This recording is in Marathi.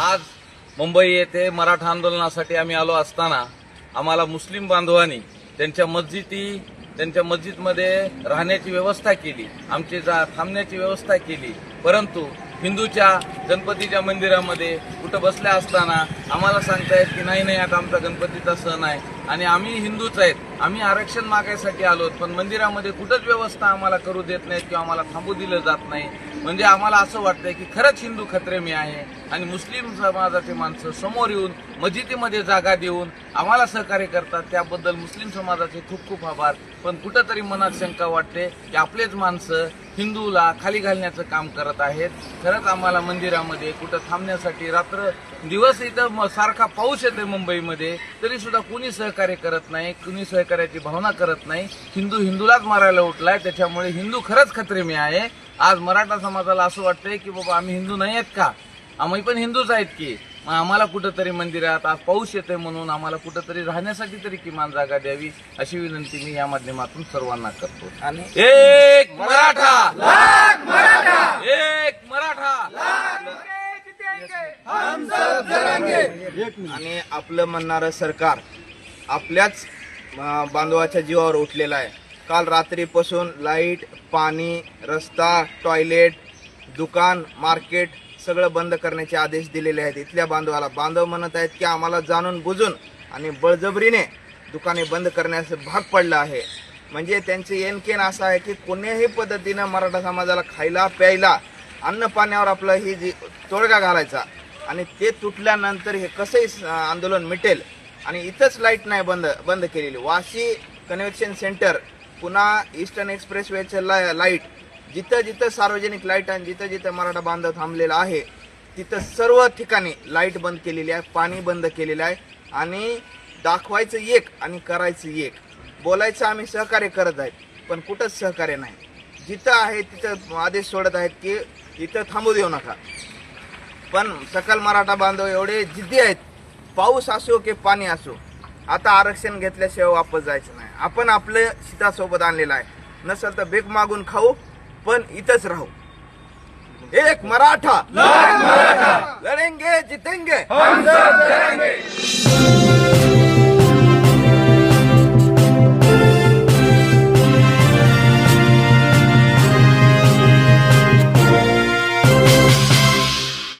आज मुंबई येथे मराठा आंदोलनासाठी आम्ही आलो असताना आम्हाला मुस्लिम बांधवांनी त्यांच्या मस्जिदी त्यांच्या मस्जिदमध्ये राहण्याची व्यवस्था केली आमची जा थांबण्याची व्यवस्था केली. परंतु हिंदूच्या गणपतीच्या मंदिरामध्ये कुठं बसल्या असताना आम्हाला सांगतायत की नाही नाही आता आमचा गणपतीचा सण आहे. आणि आम्ही हिंदूच आहेत. आम्ही आरक्षण मागायसाठी आलो पण मंदिरामध्ये कुठंच व्यवस्था आम्हाला करू देत नाहीत किंवा आम्हाला थांबू दिलं जात नाही. म्हणजे आम्हाला असं वाटतंय की खरंच हिंदू खत्रे मी आहे आणि मुस्लिम समाजाचे माणसं समोर येऊन मस्जिदीमध्ये जागा देऊन आम्हाला सहकार्य करतात त्याबद्दल मुस्लिम समाजाचे खूप खूप आभार. पण कुठंतरी मनात शंका वाटते की आपलेच माणसं हिंदूला खाली घालण्याचं काम करत आहेत. खरंच आम्हाला मंदिरामध्ये कुठं थांबण्यासाठी रात्र दिवस इथं म- सारखा पाऊस येतोय मुंबईमध्ये तरी सुद्धा कुणी सहकार्य करत नाही कुणी सहकार्याची भावना करत नाही हिंदू हिंदूलाच मारायला उठलाय त्याच्यामुळे हिंदू खरंच खत्रे मी आहे. आज मराठा समाजाला असं वाटतंय की बाबा आम्ही हिंदू नाही आहेत का? आम्ही पण हिंदूच आहेत की. मग आम्हाला कुठंतरी मंदिरात आज पाऊस येतोय म्हणून आम्हाला कुठंतरी राहण्यासाठी तरी किमान जागा द्यावी अशी विनंती मी या माध्यमातून सर्वांना करतो. आणि एक मराठा! एक मराठा! आणि आपलं म्हणणारं सरकार आपल्याच बांधवाच्या जीवावर उठलेला आहे. काल रात्रीपासून लाइट पाणी रस्ता टॉयलेट दुकान मार्केट सगळं बंद करण्याचे आदेश दिलेले आहेत. इथल्या बांधवाला बांधव म्हणत आहेत की आम्हाला जाणून बुजून आणि बळजबरीने दुकाने बंद करण्यास भाग पडलं आहे. म्हणजे त्यांचे येनकेन असं आहे की कोणत्याही पद्धतीनं मराठा समाजाला खायला प्यायला अन्न पाण्यावर आपलं ही जी तोडगा घालायचा आणि ते तुटल्यानंतर हे कसंही स- आंदोलन मिटेल आणि इथंच लाइट नाही बंद बंद केलेली. वाशी कन्व्हेक्शन सेंटर पुन्हा ईस्टर्न एक्सप्रेस वेचं ला लाइट. जिथं जिथं सार्वजनिक लाइट आणि जिथं जिथं मराठा बांधव थांबलेला आहे तिथं सर्व ठिकाणी लाइट बंद केलेली आहे पाणी बंद केलेलं आहे. आणि दाखवायचं एक आणि करायचं एक. बोलायचं आम्ही सहकार्य करत आहेत पण कुठंच सहकार्य नाही. जिथं आहे तिथं आदेश सोडत आहेत की इथं थांबू देऊ नका. पण सकल मराठा बांधव एवढे जिद्दी आहेत पाऊस असो की पाणी असो आता आरक्षण घेतल्याशिवाय वापस जायचं नाही. आपण आपलं शीतासोबत आणलेलं आहे. नसेल तर भीक मागून खाऊ पण इथंच राहू. एक मराठा! लढेंगे जितेंगे!